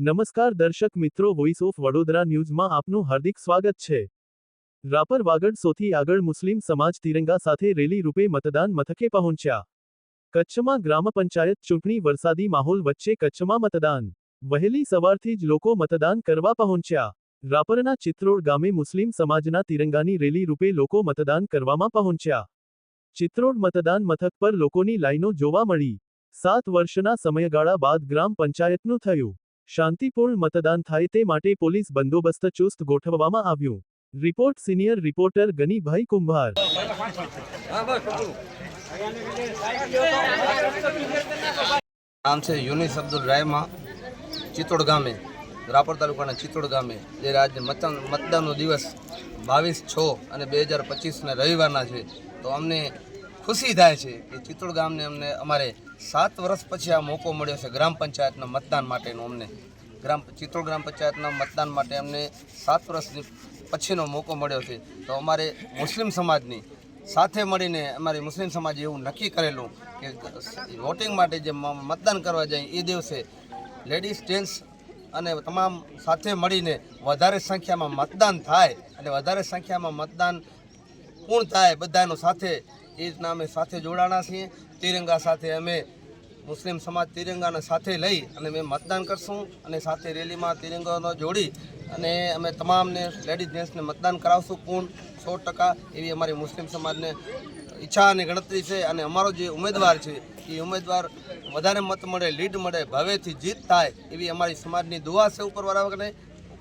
નમસ્કાર દર્શક મિત્રો વોઇસ ઓફ વડોદરા ન્યૂઝમાં આપનું હાર્દિક સ્વાગત છે. રાપર વાગડ સોથી આગળ મુસ્લિમ સમાજ તિરંગા સાથે રેલી રૂપે મતદાન મથકે પહોંચ્યા. કચ્છમાં ગ્રામ પંચાયત ચૂંટણી વરસાદી માહોલ વચ્ચે કચ્છમાં મતદાન. વહેલી સવારથી જ લોકો મતદાન કરવા પહોંચ્યા. રાપરના ચિત્રોડ ગામે મુસ્લિમ સમાજના તિરંગાની રેલી રૂપે લોકો મતદાન કરવામાં પહોંચ્યા. ચિત્રોડ મતદાન મથક પર લોકોની લાઈનો જોવા મળી. સાત વર્ષના સમયગાળા બાદ ગ્રામ પંચાયતનું થયું. શાંતિપૂર્ણ મતદાન થાય તે માટે પોલીસ બંદોબસ્ત ચુસ્ત ગોઠવવામાં આવ્યું. રિપોર્ટ સિનિયર રિપોર્ટર ગનીભાઈ કુંભાર. નામ છે યુનિસ અબ્દુલ રાયમા, ચિત્તોડ ગામે, રાપર તાલુકાના ચિત્તોડ ગામે, જે આજે મતદાન મતદાનનો દિવસ બાવીસ છ અને બે હજાર પચીસના રવિવારના છે. તો અમને ખુશી થાય છે કે ચિત્તોડ ગામને અમને અમારે સાત વર્ષ પછી આ મોકો મળ્યો છે ગ્રામ પંચાયતના મતદાન માટેનો અમને. ગ્રામ ચિત્તોડ ગ્રામ પંચાયતના મતદાન માટે અમને સાત વર્ષની પછીનો મોકો મળ્યો છે. તો અમારે મુસ્લિમ સમાજની સાથે મળીને અમારી મુસ્લિમ સમાજે એવું નક્કી કરેલું કે વોટિંગ માટે જે મતદાન કરવા જાય એ દિવસે લેડીઝ, જેન્ટ્સ અને તમામ સાથે મળીને વધારે સંખ્યામાં મતદાન થાય. અને વધારે સંખ્યામાં મતદાન પૂર્ણ થાય બધાનો સાથે એ રીતના અમે સાથે જોડાણા છીએ. તિરંગા સાથે અમે મુસ્લિમ સમાજ તિરંગાને સાથે લઈ અને અમે મતદાન કરશું અને સાથે રેલીમાં તિરંગાનો જોડી અને અમે તમામને લેડીઝ જેન્ટ્સને મતદાન કરાવશું પૂર્ણ સો ટકા એવી અમારી મુસ્લિમ સમાજને ઈચ્છા અને ગણતરી છે અને અમારો જે ઉમેદવાર છે, એ ઉમેદવાર વધારે મત મળે, લીડ મળે, ભવેથી જીત થાય એવી અમારી સમાજની દુઆ છે ઉપરવાળા વગરને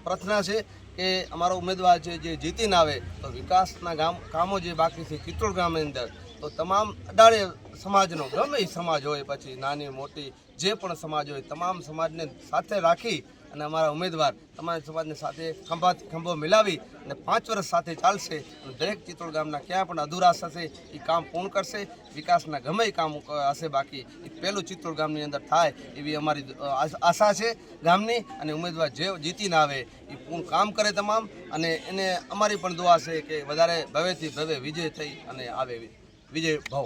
પ્રાર્થના છે કે અમારો ઉમેદવાર છે જે જીતીને આવે તો વિકાસના ગામ કામો જે બાકી છે ચિત્રોડ ગામની અંદર, તો તમામ અડાળે સમાજનો, ગમે એ સમાજ હોય, પછી નાની, મોટી, જે પણ સમાજ હોય, તમામ સમાજને સાથે રાખી અને અમારા ઉમેદવાર તમામ સમાજને સાથે ખંભા ખંભો મિલાવી અને પાંચ વર્ષ સાથે ચાલશે. અને દરેક ચિત્રોડ ગામના ક્યાં પણ અધૂરા હશે એ કામ પૂર્ણ કરશે. વિકાસના ગમે કામ હશે બાકી એ પહેલું ચિત્રોડ ગામની અંદર થાય એવી અમારી આશા છે ગામની. અને ઉમેદવાર જે જીતીને આવે એ પૂર્ણ કામ કરે તમામ. અને એને અમારી પણ દુઆ છે કે વધારે ભવ્યથી ભવ્ય વિજય થઈ અને આવે વિજય ભાવ.